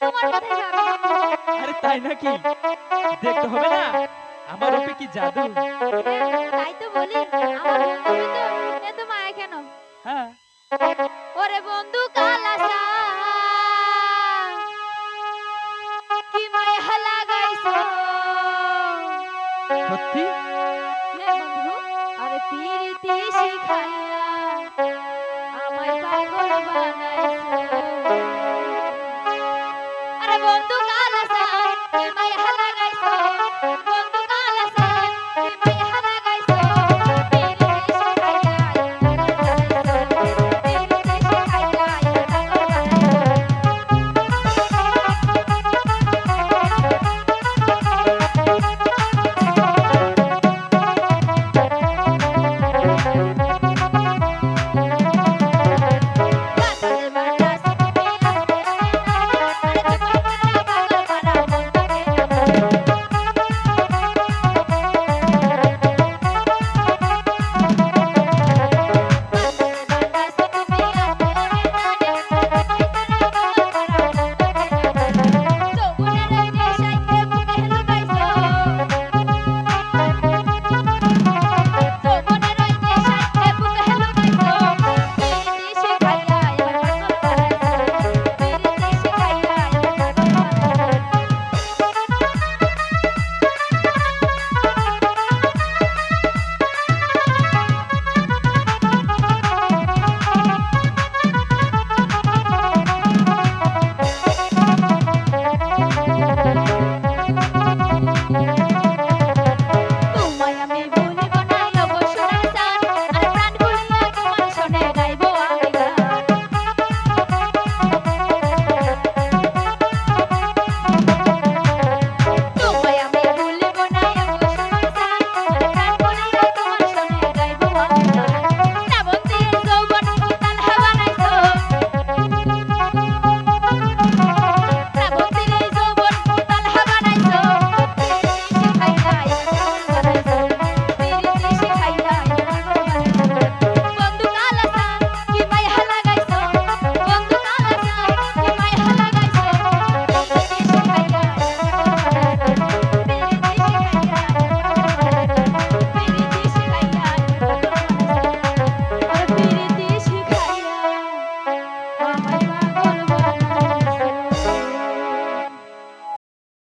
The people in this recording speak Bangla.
তোমার কথাই আরে তাই নাকি? দেখতে হবে না। আমার রূপে কি জাদু? হ্যাঁ, তাই তো বলি আমার তো এত মায়া কেন? হ্যাঁ। ওরে বন্ধু কালাসা কি মায়া লাগাইছো? সত্যি? হে বন্ধু আরে প্রীতি শিখাইয়া আমায় পাগল বানাইছো। আমায় হালা গাইছো